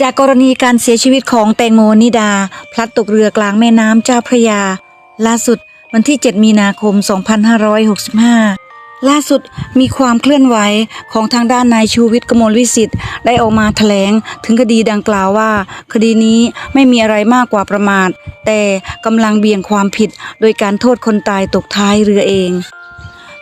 จากกรณีการเสียชีวิตของแตงโมนิดา พลัดตกเรือกลางแม่น้ำเจ้าพระยา ล่าสุดวันที่ 7 มีนาคม 2565 ล่าสุดมีความเคลื่อนไหวของทางด้านนายชูวิทย์กมลวิสิทธิ์ได้ออกมาแถลงถึงคดีดังกล่าวว่า คดีนี้ไม่มีอะไรมากกว่าประมาท แต่กำลังเบี่ยงความผิดโดยการโทษคนตายตกท้ายเรือเอง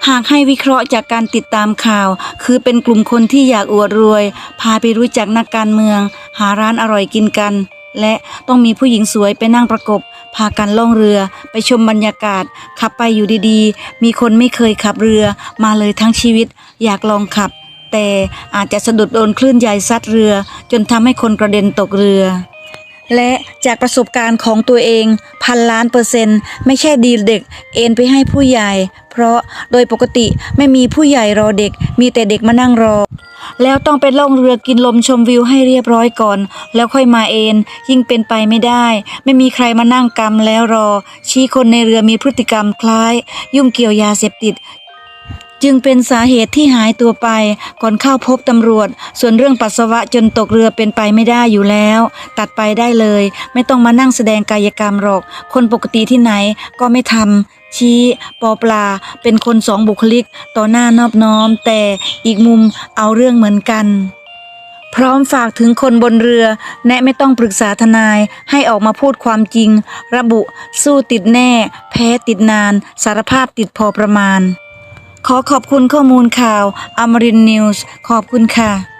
หากให้วิเคราะห์จากการติดตามข่าว คือเป็นกลุ่มคนที่อยากอวดรวย พาไปรู้จักนักการเมือง หาร้านอร่อยกินกัน และต้องมีผู้หญิงสวยไปนั่งประกบ พากันล่องเรือ ไปชมบรรยากาศ ขับไปอยู่ดีๆ มีคนไม่เคยขับเรือ มาเลยทั้งชีวิต อยากลองขับ แต่อาจจะสะดุดโดนคลื่นใหญ่ซัดเรือ จนทำให้คนกระเด็นตกเรือ และจากประสบการณ์ของตัวเองพันล้านเปอร์เซ็นต์ไม่ใช่ดีเด็ก เอ็นไปให้ผู้ใหญ่ เพราะโดยปกติไม่มีผู้ใหญ่รอเด็ก มีแต่เด็กมานั่งรอ แล้วต้องไปล่องเรือกินลมชมวิวให้เรียบร้อยก่อน แล้วค่อยมาเอนยิ่งเป็นไปไม่ได้ ไม่มีใครมานั่งกำแล้วรอ ชี้คนในเรือมีพฤติกรรมคล้าย ยุ่งเกี่ยวยาเสพติด จึงเป็นสาเหตุที่หายตัวไปก่อนเข้าพบตำรวจ ส่วนเรื่องปัสสาวะจนตกเรือเป็นไปไม่ได้อยู่แล้ว ตัดไปได้เลย ไม่ต้องมานั่งแสดงกายกรรมหรอก คนปกติที่ไหนก็ไม่ทำชี้ปอปลา เป็นคนสองบุคลิก ต่อหน้านอบน้อม แต่อีกมุมเอาเรื่องเหมือนกันพร้อมฝากถึงคนบนเรือ แนะไม่ต้องปรึกษาทนายให้ออกมาพูดความจริง ระบุ สู้ติดแน่ แพ้ติดนาน สารภาพติดพอประมาณ ขอขอบคุณข้อมูลข่าวอมรินนิวส์ขอบคุณค่ะ